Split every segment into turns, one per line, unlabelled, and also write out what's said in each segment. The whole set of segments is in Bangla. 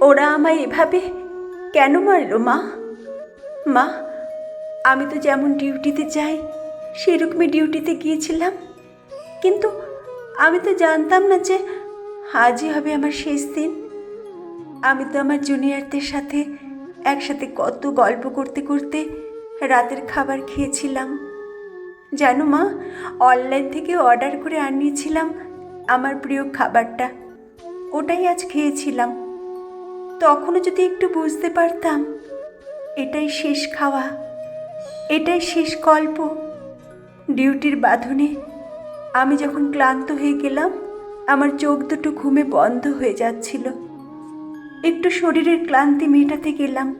ওরা আমায় এভাবে কেন মারলো, মা? মা, আমি তো যেমন ডিউটিতে যাই, সেরকমই ডিউটিতে গিয়েছিলাম। কিন্তু আমি তো জানতাম না যে আজই হবে আমার শেষ দিন। আমি তো আমার জুনিয়রদের সাথে একসাথে কত গল্প করতে করতে রাতের খাবার খেয়েছিলাম। জানো মা, অনলাইন থেকে অর্ডার করে আনিয়েছিলাম আমার প্রিয় খাবারটা। ওটাই আজ খেয়েছিলাম। তখনও যদি একটু বুঝতে পারতাম, এটাই শেষ খাওয়া, এটাই শেষ গল্প। ডিউটির বাঁধনে আমি যখন ক্লান্ত হয়ে গেলাম, আমার চোখ দুটো ঘুমে বন্ধ হয়ে যাচ্ছিল। একটু শরীরের ক্লান্তি মেটাতে গেলাম।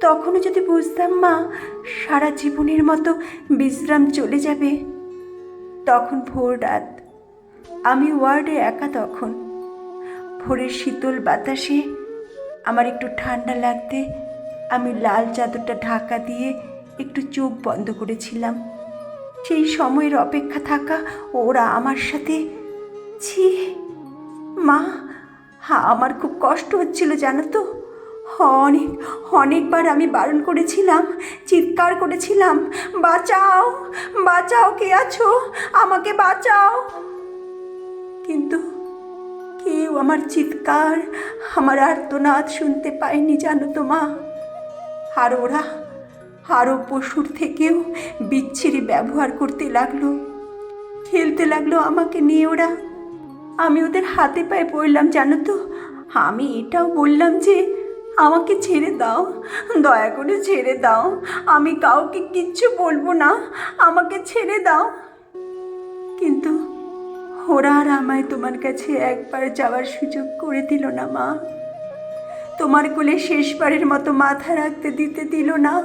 তখনও যদি বুঝতাম, মা, সারা জীবনের মতো বিশ্রাম চলে যাবে। তখন ভোর রাত আমি ওয়ার্ডে একা তখন। ভোরের শীতল বাতাসে আমার একটু ঠান্ডা লাগতে আমি লাল চাদরটা ঢাকা দিয়ে একটু চোখ বন্ধ করেছিলাম। সেই সময়ের অপেক্ষা থাকা ওরা আমার সাথে, ছি, মা আমার খুব কষ্ট হচ্ছিল জানো তো। অনেক, অনেকবার আমি বারণ করেছিলাম, চিৎকার করেছিলাম, বাঁচাও বাঁচাও কে আছো, আমাকে বাঁচাও। কিন্তু কেউ আমার চিৎকার, আমার আর্তনাদ শুনতে পায়নি, জানো তো মা। আর ওরা আরও পশুর থেকেও বিচ্ছিরি ব্যবহার করতে লাগল। খেলতে লাগল আমাকে নিয়ে ওরা। আমি ওদের হাতে পায়ে পড়লাম, জানো তো। আমি এটাও বললাম যে, আমাকে ছেড়ে দাও, দয়া করে ছেড়ে দাও। আমি কাউকে কিচ্ছু বলব না, আমাকে ছেড়ে দাও। কিন্তু ওরা আর আমায় তোমার কাছে একবার যাওয়ার সুযোগ করে দিল না, মা। তোমার কোলে শেষবারের মতো মাথা রাখতে দিতে দিল না।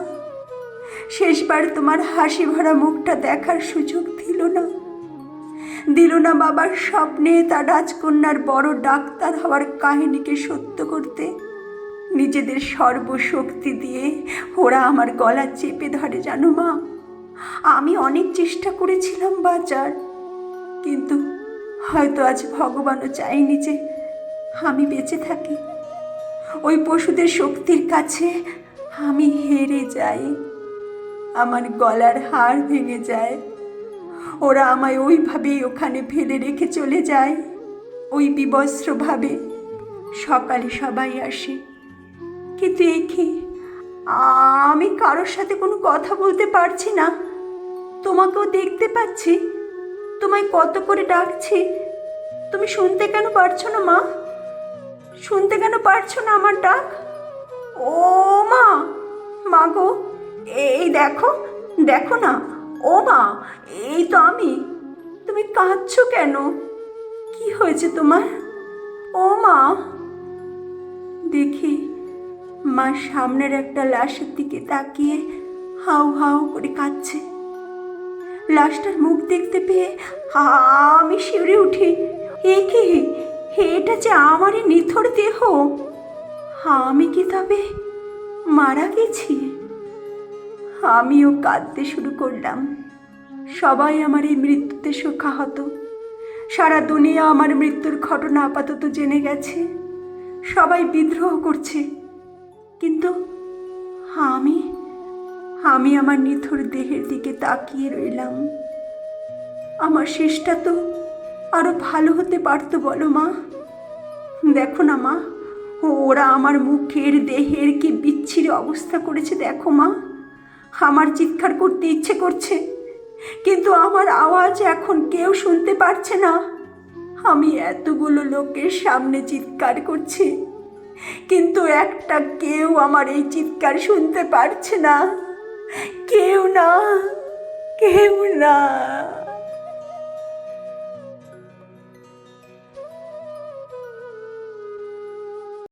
শেষবার তোমার হাসি ভরা মুখটা দেখার সুযোগ দিল না। দিল না বাবার স্বপ্নে তার রাজকন্যার বড় ডাক্তার হওয়ার কাহিনীকে সত্য করতে। নিজেদের সর্বশক্তি দিয়ে ওরা আমার গলা চেপে ধরে, জানো মা? আমি অনেক চেষ্টা করেছিলাম বাঁচার, কিন্তু হয়তো আজ ভগবানও চাইনি যে আমি বেঁচে থাকি। ওই পশুদের শক্তির কাছে আমি হেরে যাই। আমার গলার হাড় ভেঙে যায়। ওরা আমায় ওইভাবেই ওখানে ফেলে রেখে চলে যায়। ওই বিবস্ত্রভাবে সকালে সবাই আসে। কিন্তু এ আমি কারোর সাথে কোনো কথা বলতে পারছি না। তোমাকেও দেখতে পাচ্ছি। তোমায় কত করে ডাকছি? তুমি শুনতে কেন পারছ না, মা? শুনতে কেন পারছ না আমার ডাক? ও মা! মা গো, এই দেখো দেখো না। ও মা, এই তো আমি। তুমি কাঁদছো কেন? কি হয়েছে তোমার? ও মা! দেখি, মা সামনের একটা লাশের দিকে তাকিয়ে হাউ হাউ করে কাঁদছে। লাশটার মুখ দেখতে পেয়ে আমি শিউরে উঠি। এ কি? এটা যে আমারই নিথর দেহ। আমি কি তবে মারা গেছি? আমিও কাঁদতে শুরু করলাম। সবাই আমার এই মৃত্যুতে শোকাহত। সারা দুনিয়া আমার মৃত্যুর ঘটনা আপাতত জেনে গেছে। সবাই বিদ্রোহ করছে। কিন্তু আমি আমার নিথর দেহের দিকে তাকিয়ে রইলাম। আমার শেষটা তো আরও ভালো হতে পারতো, বলো মা। দেখো না মা, ওরা আমার মুখের দেহের কি বিচ্ছিরি অবস্থা করেছে দেখো মা। আমার চিৎকার করতে ইচ্ছে করছে, কিন্তু আমার আওয়াজ এখন কেউ শুনতে পারছে না। আমি এতগুলো লোকের সামনে চিৎকার করছি, কিন্তু একটা কেউ আমার এই চিৎকার শুনতে পারছে না। কেউ না কেউ না।